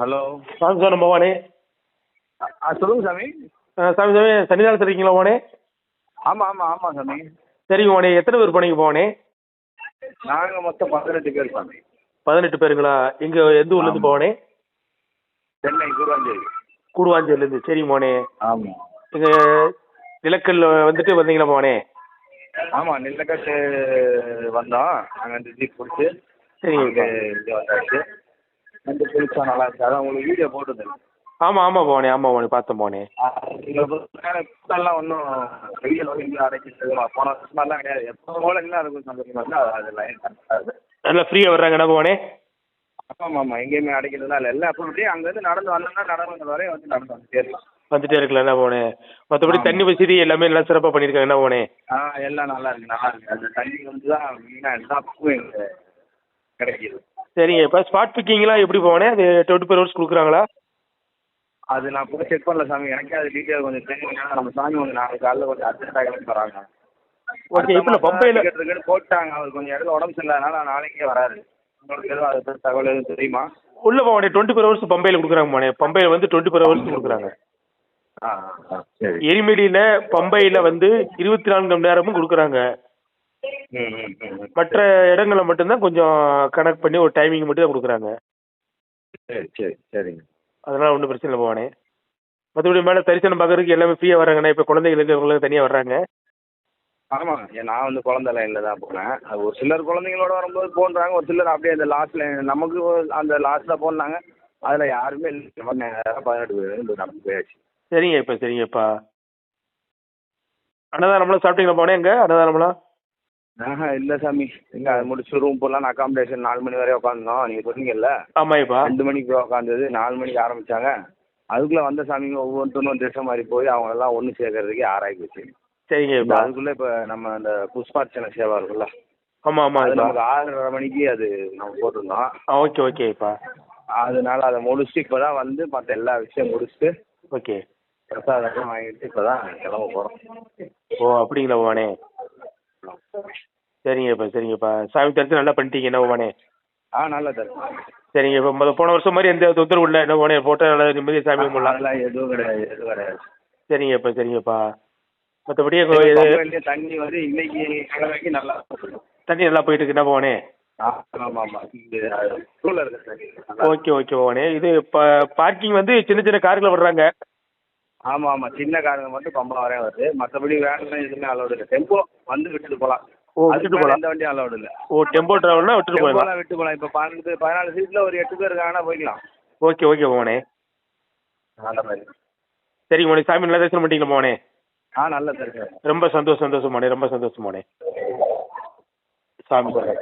Hello. சாமி sir நம்ம போவானே ஆ சொல்லுங்க சாமி. சாமி சாமி சன்னிதானத்தில் இருக்கீங்களா போனே ஆமாம் ஆமாம் ஆமாம் சாமி. சரிங்க போனே எத்தனை பேர் போனீங்க போனே நாங்கள் மொத்தம் பதினெட்டு பேர் சாமி. பதினெட்டு பேருங்களா? இங்கே எந்த ஊர்லேருந்து. போனே சென்னை குருவாஞ்சேரி கூடுவாஞ்சேரிலேருந்து சரிங்க போனே ஆமாம் இங்கே நிலக்கல்ல வந்துட்டு வந்தீங்களா போனே ஆமாம் நெல்லக்கட்டு வந்தோம். அந்த ஜீப் பிடிச்சி சரிங்க. இங்கே வந்தாச்சு. வந்து குளிச்சா நல்லா இருந்துச்சு. அதான் உங்களுக்கு வீடியோ போட்டுருந்தேன் ஆமாம் ஆமாம் போனே ஆமாம் போனே பார்த்தேன் போனே எல்லாம் ஒன்றும் வெயில் வந்து அடைக்கிறது போன வருஷமெல்லாம் கிடையாது. எப்போ போல சந்தோஷமா அது லைன் நல்லா ஃப்ரீயாக வர்றாங்க என்ன போனே ஆமாம் ஆமாம். எங்கேயுமே அடைக்கிறதுலாம் இல்லை. எல்லாம் அப்போ அப்படியே அங்கேருந்து நடந்து வந்தோம்னா நடந்து வரையும் வந்து நடந்து வந்துட்டே இருக்கலாம். வந்துட்டே இருக்கலாம் என்ன போனே மற்றபடி. தண்ணி வசதி எல்லாமே நல்லா சிறப்பாக பண்ணியிருக்காங்க என்ன போனே ஆ எல்லாம் நல்லா இருக்கு நல்லா இருக்கு. அந்த தண்ணி வந்து தான் மெயினாக எல்லா பக்கமும் கிடைக்கிது. சரிங்க இப்போ ஸ்பாட் பிக்கிங்லாம் எப்படி போனே அது டுவெண்ட்டி ஃபோர் ஹவர்ஸ் கொடுக்குறாங்களா? அது நான் கூட செக் பண்ணல சாமி. எனக்கே அது டீட்டெயில் கொஞ்சம் ஏன்னா நம்ம சாமி வந்து நாளைக்கு காலையில் கொஞ்சம் அர்ஜென்ட்டாக கிளம்பி வராங்க. ஓகே இப்போ பம்பையில் டிக்கெட் போட்டாங்க. அவர் கொஞ்சம் இடத்துல உடம்பு சரியில்லாதனால நாளைக்கே வராரு. உங்களுக்கு எதுவும் அதை பற்றி தகவல் எதுவும் தெரியுமா? உள்ள போனே டுவெண்ட்டி ஃபோர் ஹவர்ஸ் பம்பையில் கொடுக்குறாங்க போனே பம்பையில் வந்து டுவெண்ட்டி ஃபோர் ஹவர்ஸ் கொடுக்குறாங்க எரிமேலியில் பம்பையில் வந்து இருபத்தி நான்கு மணி நேரமும் கொடுக்குறாங்க. மற்ற இடங்களில் மட்டும்தான் கொஞ்சம் கனெக்ட் பண்ணி ஒரு டைமிங் மட்டும் தான் கொடுக்குறாங்க. சரி சரி சரிங்க. அதனால் ஒன்றும் பிரச்சனை இல்லை போனே மற்றபடி மேலே தரிசனம் பார்க்கறதுக்கு எல்லாமே ஃப்ரீயாக வர்றாங்கண்ணா இப்போ குழந்தைகளுக்கு இவங்களுக்கு தனியாக வர்றாங்க. ஆமாம் ஏன் நான் வந்து குழந்தை லைனில் தான் போனேன் அது ஒரு சிலர் குழந்தைங்களோட வரும்போது போன்றாங்க ஒரு சிலர் அப்படியே அந்த லாஸ்ட் லைன் நமக்கு அந்த லாஸ்ட்டில் போனாங்க அதில் யாருமே இல்லை. பதினெட்டு பேர் நடந்து போயாச்சு சரிங்க இப்போ சரிங்கப்பா. அன்னதானம்லாம் சாப்பிட்டீங்களா போனே எங்கே அன்னதானம்லாம்? ஆஹா இல்லை சாமி. எங்க அது முடிச்சு ரூம் போடலாம் அகாமடேஷன் நாலு மணி வரை உட்காந்தோம் நீங்கள் சொன்னீங்கல்ல? ஆமாய்ப்பா ரெண்டு மணிக்கு உட்காந்தது நாலு மணிக்கு ஆரம்பிச்சாங்க. அதுக்குள்ளே வந்த சாமிங்க ஒவ்வொருத்தரும் திசை மாதிரி போய் அவங்க எல்லாம் ஒன்று சேர்க்கறதுக்கே போச்சு. இப்போ. சரிங்கப்பா அதுக்குள்ளே இப்போ நம்ம அந்த புஷ்பார்ச்சனை சேவா இருக்குல்ல? ஆமாம் அது ஆமாம்ப்பா நமக்கு ஆறரை மணிக்கு அது நம்ம போட்டிருந்தோம். ஓகே ஓகேப்பா அதனால அதை முடிச்சுட்டு இப்போ தான் வந்து மற்ற எல்லா விஷயம் முடிச்சுட்டு ஓகே. பிரசாதம் வாங்கிட்டு இப்போ தான் கிளம்ப போகிறோம் ஓ அப்படிங்களா போனே சரிங்கப்பா சரிங்கப்பா. சாமி தரிசனம் நல்லா பண்ணிட்டீங்க என்ன ஆ நல்லா தரும் சரிங்க இப்போ முத போன வருஷம் மாதிரி எந்த தொந்தரவு இல்லை என்ன போனே போட்டோ நல்லா நிம்மதியாக சாமி கும்பிடலாம். அதெல்லாம் எதுவும் கிடையாது எதுவும் கிடையாது. சரிங்கப்பா சரிங்கப்பா. மற்றபடி பம்பையிலேயே தண்ணி வந்து இன்னைக்கு கிழமைக்கு நல்லா தண்ணி நல்லா போயிட்டு இருக்கு என்ன போனே ஆமாம் ஆமாம் இங்கே ஸ்கூலில் இருக்கு தண்ணி. ஓகே ஓகே போனே இது இப்போ பார்க்கிங் வந்து சின்ன சின்ன காருக்குள்ள விடுறாங்க. ஆமாம் ஆமாம் சின்ன காருங்க மட்டும் பம்பா வரையும் வருது. மற்றபடி வேன்லாம் எதுவுமே அலௌடு இல்லை. டெம்போ வந்து விட்டுட்டு போகலாம். ஓ விட்டுட்டு போகலாம் எந்த வண்டியும் அலௌடு இல்லை. ஓ டெம்போ டிராவல்னா விட்டுட்டு டெம்போலாம் விட்டு போகலாம் இப்போ பன்னெண்டு பதினாலு சீட்டில் ஒரு எட்டு பேர் இருக்காங்கன்னா போய்க்கலாம். ஓகே ஓகே போனே அந்த மாதிரி. சரிங்க சாமி நல்லா தரிசனம் பண்ணிட்டீங்களா ஆ நல்ல தரிசனம். ரொம்ப சந்தோஷம் சந்தோஷம் போனே ரொம்ப சந்தோஷம் போனே சாமி. சொல்கிறேன்